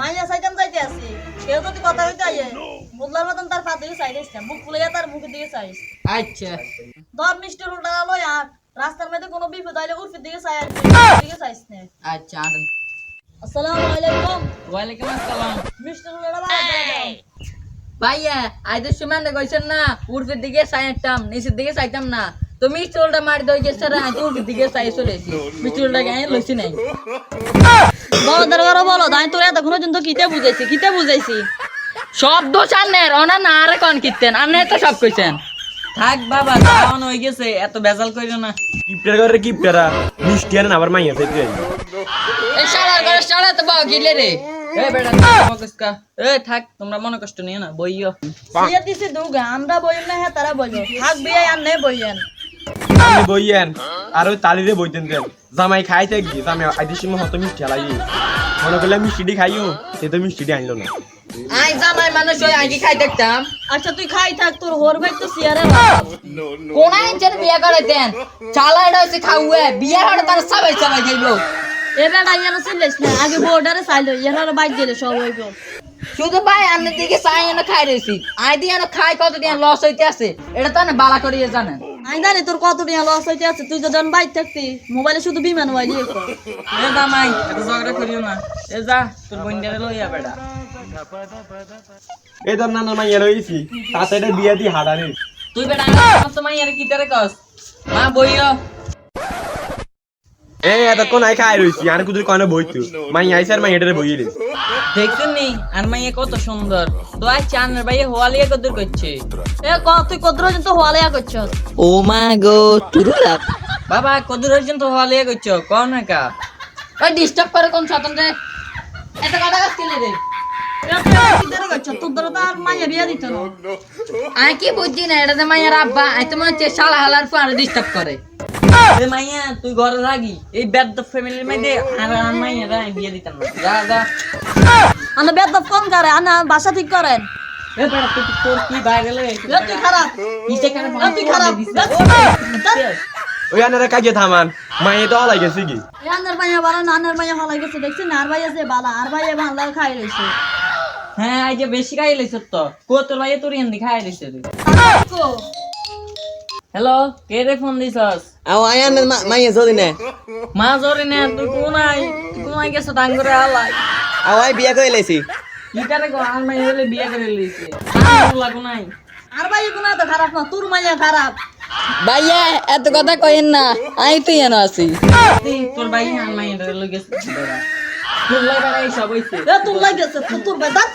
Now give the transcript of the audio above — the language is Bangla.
মাইয়া আছি কেউ যদি কথা হইতে আইয়ে বুদলার মতন তার পা দিকে চাই ফুলে তার মুখের দিকে চাইস আচ্ছা। ধর মিষ্টি উল্টা লই আর রাস্তার মধ্যে কোনো বিপদ আইলে উর্ফির দিকে চাই আর দিকে চাইস না। আচ্ছা আনন্দ আসসালামু আলাইকুম। ওয়ালাইকুম আসসালাম। মিষ্টি ভাইয়া আইদের সময় না কইছেন না উর্ফের দিকে চাইতাম নিচের দিকে চাইতাম না। তো মিস্টলটা মারি দই গেছে রে আই উর্ফের দিকে চাই চলেছি মিস্টলটা গায়ে লইছি নাই। বলো দরকার বলো তাই তোর এতক্ষণ পর্যন্ত কিতে বুঝাইছি কিতে বুঝাইছি? সব দোষ আনের ওনা না আরে কোন কিতেন? আনে তো সব কইছেন। থাক বাবা দাওয়ান হয়ে গেছে এত বেজাল কইরো না। কিপটার করে কিপটারা মিষ্টি আনেন আবার মাইয়া থেকে এই শালার ঘরে শালা তো বাও গিলে রে। এ বেটা মকসকা এ থাক তোমরা মনে কষ্ট নিও না বইও। বিয়ে দিছি দুগা আমরা বইম না হ্যাঁ তারা বইব থাক বিয়ে আর নেই বইয়েন। বইয়েন আর ওই তালিরে বইতেন দেন জামাই খাইতে গিয়ে জামাই আইতে সময় হত মিষ্টি হালাই মনে করলে মিষ্টিটি খাইও সে তো মিষ্টিটি আনলো না। আই জামাই মানুষ ওই আগে খাই দেখতাম আচ্ছা তুই খাই থাক তোর হোর ভাই তো সিয়ারে কোন আইছেন বিয়া করে দেন? চালা এটা হচ্ছে খাওয়া বিয়া হলে তার সবাই সবাই খাইবো এবার আইয়া না না আগে বোর্ডারে চাইলো এরা বাইক গেলে সব হইব শুধু ভাই আন্নের দিকে চাই এনে খাই রয়েছি আই দিয়ে এনে খাই কত দিয়ে লস হইতে আছে। এটা তো না বালা করিয়ে জানেন আমি জানি তোর কত টাকা লস হইতে আছে তুই যখন বাইক থাকতি মোবাইলে শুধু বিমান ওয়াইলি এ জামাই এত ঝগড়া করিও না। এ যা তোর বন্ধুরে লইয়া বেটা। এই ধর না মাইয়া রয়েছি তাতে বিয়া দিয়ে হাডানি তুই বেটা আমার তো মাইয়ারে কি তারে কস? মা বইও। এই এতক্ষণ আই খাই রয়েছি আর কুদুর কনে বইতু? মাইয়া আইসে আর মাইয়াটারে বইয়ে দেখছেন নি? আর মাইয়া কত সুন্দর। তো আজ চানের ভাইয়ে হোয়ালিয়া কদর করছে। এ ক তুই কত পর্যন্ত হওয়ালেয়া করছস? ও মা গো তুরুলাপ বাবা কদর হয়েছেন তো হোয়ালিয়া করছ? কও না কা? ওই ডিস্টার্ব করে কোন স্বতন্ত্রে এত কথা কাজ কেলে রে? তোর দ্বারা তো আর মাইয়া বিয়া দিত না। আমি কি বুঝছি না এটা তো আব্বা আমি তো শালা হালার পর ডিস্টার্ব করে। এ মাইয়া তুই ঘরে রাগি এই বেদ ফ্যামিলির মধ্যে আর আর মাইয়ারা আমি বিয়ে দিতাম না যা যা আনা বেদ কম করে আনা বাসা ঠিক করেন এ বেটা তুই তোর কি বাইরে তুই খারাপ নিচে কেন এ তুই খারাপ ওই আনারা কাজে থামান মাইয়া তো হলাই গেছে কি এ আনার মাইয়া আনার মাইয়া হলাই গেছে আর ভাই আছে বালা আর ভাই ভালো খাই রইছে হ্যাঁ বেশি খাই লাইছ তো কো তোর ভাই তোর এন্দি খাই লাইছ রে কো হ্যালো কে রে ফোন দিছস? আও আয়ান মাইয়া জদি না? মা জরে না তুই কোন আই তুই কোন আই গেছ ডাঙ্গরে আলাই আও আই বিয়া কই লাইছি কি করে গো আর মাই হলে বিয়ে করে লইছে লাগু নাই। আর ভাই কোনো এত খারাপ না তোর মাইয়া খারাপ ভাইয়া এত কথা কইেন না আমি তুই এনে আছি। তোর ভাই আর মাই এর লগে তোর লাগে সব হইছে এ তোর লাগেছে তোর ভাই দাঁত